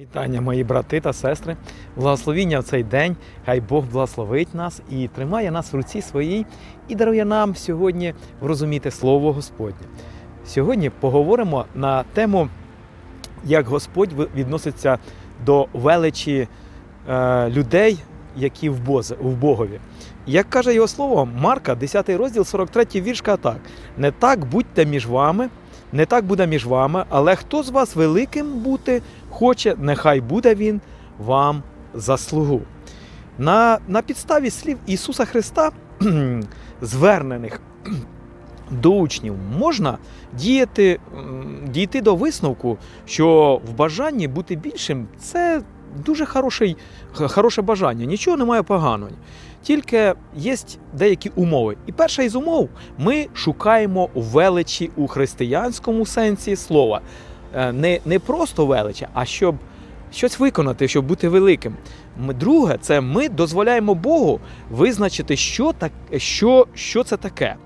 Вітання, мої брати та сестри. Благословіння в цей день. Хай Бог благословить нас і тримає нас в руці своїй і дарує нам сьогодні розуміти Слово Господнє. Сьогодні поговоримо на тему, як Господь відноситься до величі е, людей, які в, Бозе, в Богові. Як каже його слово, Марка, 10 розділ, 43 вірш, каже так: не так будьте між вами, не так буде між вами, але хто з вас великим бути хоче, нехай буде він вам заслугу. На, на підставі слів Ісуса Христа, звернених до учнів, можна діяти, дійти до висновку, що в бажанні бути більшим це дуже хороший, хороше бажання, нічого немає поганого. Тільки є деякі умови. І перша із умов ми шукаємо величі у християнському сенсі слова. Е, Не, не просто величі, а щоб щось виконати, щоб бути великим. Ми- Друге, це ми дозволяємо Богу визначити, що, так, що, що це таке.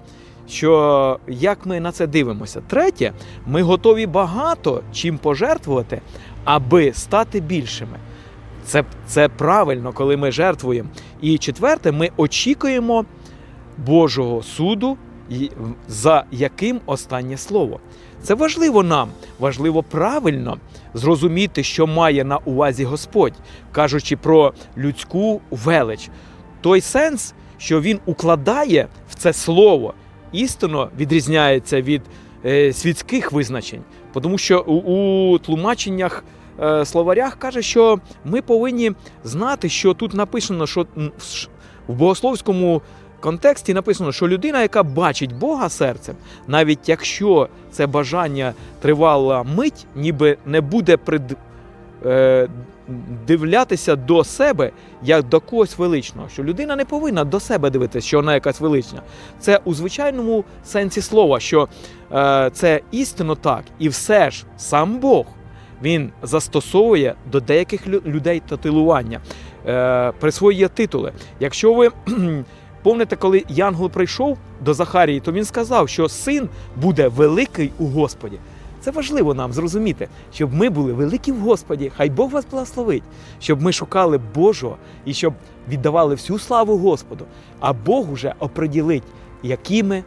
Що як ми на це дивимося. Третє, ми готові багато чим пожертвувати, аби стати більшими. Це, це правильно, коли ми жертвуємо. І четверте, ми очікуємо Божого суду, за яким останнє слово. Це важливо нам, важливо правильно зрозуміти, що має на увазі Господь, кажучи про людську велич. Той сенс, що він укладає в це слово, істинно відрізняється від е, світських визначень, тому що у, тлумаченнях. е, Словарях каже, що ми повинні знати, що тут написано, що в богословському контексті написано, що людина, яка бачить Бога серцем, навіть якщо це бажання тривала мить, ніби не буде прид... е... дивлятися до себе як до когось величного. Що людина не повинна до себе дивитися, що вона якась велична. Це у звичайному сенсі слова, що е... це істинно так, і все ж сам Бог. Він застосовує до деяких людей татуювання, е, присвоює титули. Якщо ви Помните, коли Янгол прийшов до Захарії, то він сказав, що син буде великий у Господі. Це важливо нам зрозуміти, щоб ми були великі в Господі. Хай Бог вас благословить, щоб ми шукали Божого і щоб віддавали всю славу Господу. А Бог уже оприділить, якими,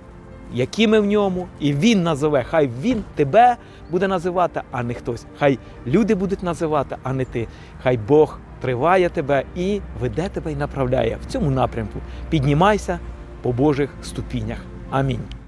якими в ньому, і Він назове. Хай Він тебе буде називати, а не хтось. Хай люди будуть називати, а не ти. Хай Бог триває тебе і веде тебе і направляє в цьому напрямку. Піднімайся по Божих ступінях. Амінь.